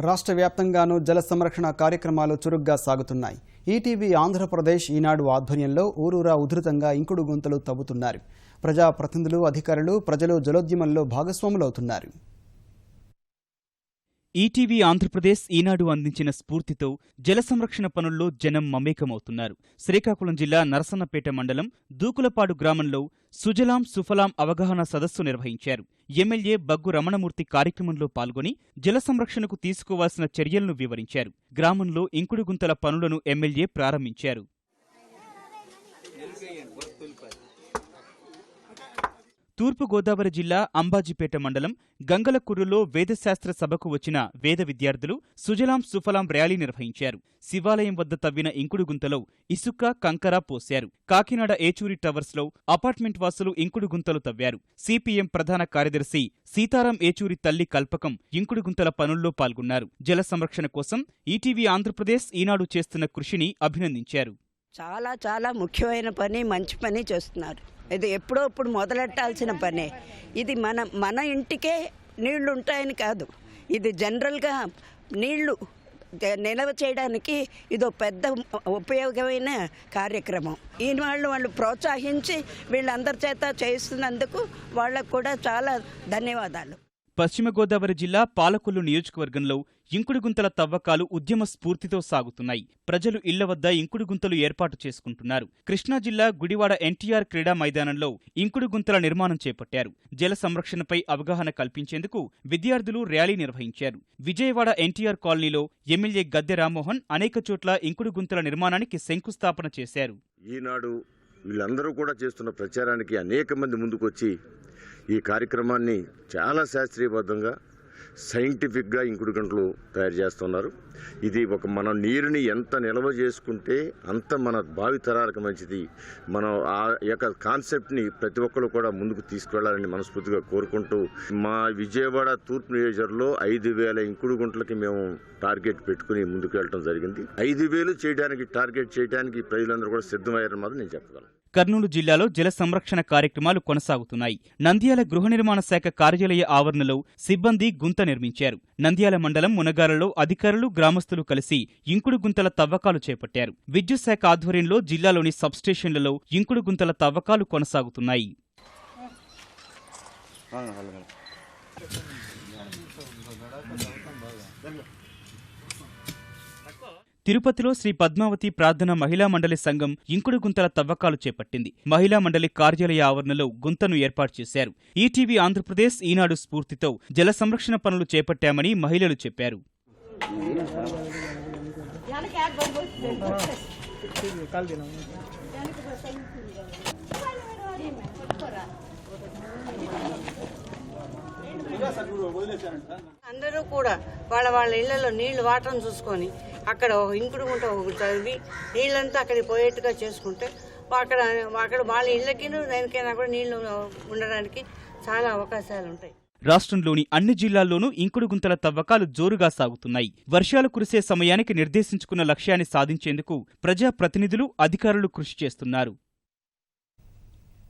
రాష్ట్ర వ్యాప్తంగానూ జల సంరక్షణ కార్యక్రమాలు చురుగ్గా సాగుతున్నాయి. ఈటీవీ ఆంధ్రప్రదేశ్ ఈనాడు ఆధ్వర్యంలో ఊరూరా ఉధృతంగా ఇంకుడు గుంతలు తవ్వుతున్నారు. ప్రజాప్రతినిధులు అధికారులు ప్రజలు జలోద్యమంలో భాగస్వాములవుతున్నారు. ఈటీవీ ఆంధ్రప్రదేశ్ ఈనాడు అందించిన స్ఫూర్తితో జల సంరక్షణ పనుల్లో జనం మమేకమవుతున్నారు. శ్రీకాకుళం జిల్లా నరసన్నపేట మండలం దూకులపాడు గ్రామంలో సుజలాం సుఫలాం అవగాహన సదస్సు నిర్వహించారు. ఎమ్మెల్యే బగ్గు రమణమూర్తి కార్యక్రమంలో పాల్గొని జల సంరక్షణకు తీసుకోవాల్సిన చర్యలను వివరించారు. గ్రామంలో ఇంకుడు గుంతల పనులను ఎమ్మెల్యే ప్రారంభించారు. తూర్పుగోదావరి జిల్లా అంబాజీపేట మండలం గంగలకుర్రులో వేదశాస్త్ర సభకు వచ్చిన వేద విద్యార్థులు సుజలాం సుఫలాం ర్యాలీ నిర్వహించారు. శివాలయం వద్ద తవ్విన ఇంకుడు గుంతలో ఇసుక కంకర పోశారు. కాకినాడ ఏచూరి టవర్స్లో అపార్ట్మెంట్ వాసులు ఇంకుడు గుంతలు తవ్వారు. సిపిఎం ప్రధాన కార్యదర్శి సీతారాం ఏచూరి తల్లి కల్పకం ఇంకుడు గుంతల పనుల్లో పాల్గొన్నారు. జల సంరక్షణ కోసం ఈటీవీ ఆంధ్రప్రదేశ్ ఈనాడు చేస్తున్న కృషిని అభినందించారు. చాలా చాలా ముఖ్యమైన పని మంచి పని చేస్తున్నారు. ఇది ఎప్పుడో ఇప్పుడు మొదలెట్టాల్సిన పనే. ఇది మన మన ఇంటికే నీళ్ళు ఉంటాయని కాదు. ఇది జనరల్గా నీళ్ళు నిల్వ చేయడానికి ఇదో పెద్ద ఉపయోగమైన కార్యక్రమం. ఈయన వాళ్ళు వాళ్ళు ప్రోత్సహించి వీళ్ళందరి చేత చేస్తున్నందుకు వాళ్ళకు కూడా చాలా ధన్యవాదాలు. పశ్చిమ గోదావరి జిల్లా పాలకొల్లు నియోజకవర్గంలో ఇంకుడు గుంతల తవ్వకాలు ఉద్యమ స్ఫూర్తితో సాగుతున్నాయి. ప్రజలు ఇళ్ళ వద్ద ఇంకుడు గుంతలు ఏర్పాటు చేసుకుంటున్నారు. కృష్ణా జిల్లా గుడివాడ ఎన్టీఆర్ క్రీడా మైదానంలో ఇంకుడు గుంతల నిర్మాణం చేపట్టారు. జల సంరక్షణపై అవగాహన కల్పించేందుకు విద్యార్థులు ర్యాలీ నిర్వహించారు. విజయవాడ ఎన్టీఆర్ కాలనీలో ఎమ్మెల్యే గద్దె రామ్మోహన్ అనేక చోట్ల ఇంకుడు గుంతల నిర్మాణానికి శంకుస్థాపన చేశారు. ఈనాడు వీళ్ళందరూ కూడా చేస్తున్న ప్రచారానికి అనేక మంది ముందుకొచ్చి ఈ కార్యక్రమాన్ని చాలా శాస్త్రీయబద్ధంగా సైంటిఫిక్గా ఇంకుడు గంటలు తయారు చేస్తున్నారు. ఇది ఒక మన నీరుని ఎంత నిల్వ చేసుకుంటే అంత మన భావితరాలకు మంచిది. మనం ఆ యొక్క కాన్సెప్ట్ని ప్రతి ఒక్కరు కూడా ముందుకు తీసుకెళ్ళాలని మనస్ఫూర్తిగా కోరుకుంటూ మా విజయవాడ తూర్పు నియోజకవర్గంలో ఐదు వేల ఇంకుడు గుంటలకి మేము టార్గెట్ పెట్టుకుని ముందుకు వెళ్ళడం జరిగింది. ఐదు వేలు చేయడానికి టార్గెట్ చేయడానికి ప్రజలందరూ కూడా సిద్ధమయ్యారని మాత్రం నేను చెప్పగలను. కర్నూలు జిల్లాలో జల సంరక్షణ కార్యక్రమాలు కొనసాగుతున్నాయి. నంద్యాల గృహ నిర్మాణ శాఖ కార్యాలయ ఆవరణలో సిబ్బంది గుంత నిర్మించారు. నంద్యాల మండలం మునగాలలో అధికారులు గ్రామస్తులు కలిసి ఇంకుడు గుంతల తవ్వకాలు చేపట్టారు. విద్యుత్ శాఖ ఆధ్వర్యంలో జిల్లాలోని సబ్స్టేషన్లలో ఇంకుడు గుంతల తవ్వకాలు కొనసాగుతున్నాయి. తిరుపతిలో శ్రీ పద్మావతి ప్రార్థన మహిళా మండలి సంఘం ఇంకుడు గుంతల తవ్వకాలు చేపట్టింది. మహిళా మండలి కార్యాలయ ఆవరణలో గుంతను ఏర్పాటు చేశారు. ఈటీవీ ఆంధ్రప్రదేశ్ ఈనాడు స్ఫూర్తితో జల సంరక్షణ పనులు చేపట్టామని మహిళలు చెప్పారు. అందరూ కూడా వాళ్ళ వాళ్ళ ఇళ్ళలో నీళ్ళు వాటం చూసుకొని అక్కడ ఇంకుడు గుంట ఒకటి చదివి నీళ్ళంతా అక్కడికి పోయేట్టుగా చేసుకుంటే అక్కడ అక్కడ వాళ్ళ ఇళ్ళకి దానికైనా కూడా నీళ్ళు ఉండడానికి చాలా అవకాశాలు ఉంటాయి. రాష్ట్రంలోని అన్ని జిల్లాల్లోనూ ఇంకుడు గుంతల తవ్వకాలు జోరుగా సాగుతున్నాయి. వర్షాలు కురిసే సమయానికి నిర్దేశించుకున్న లక్ష్యాన్ని సాధించేందుకు ప్రజాప్రతినిధులు అధికారులు కృషి చేస్తున్నారు.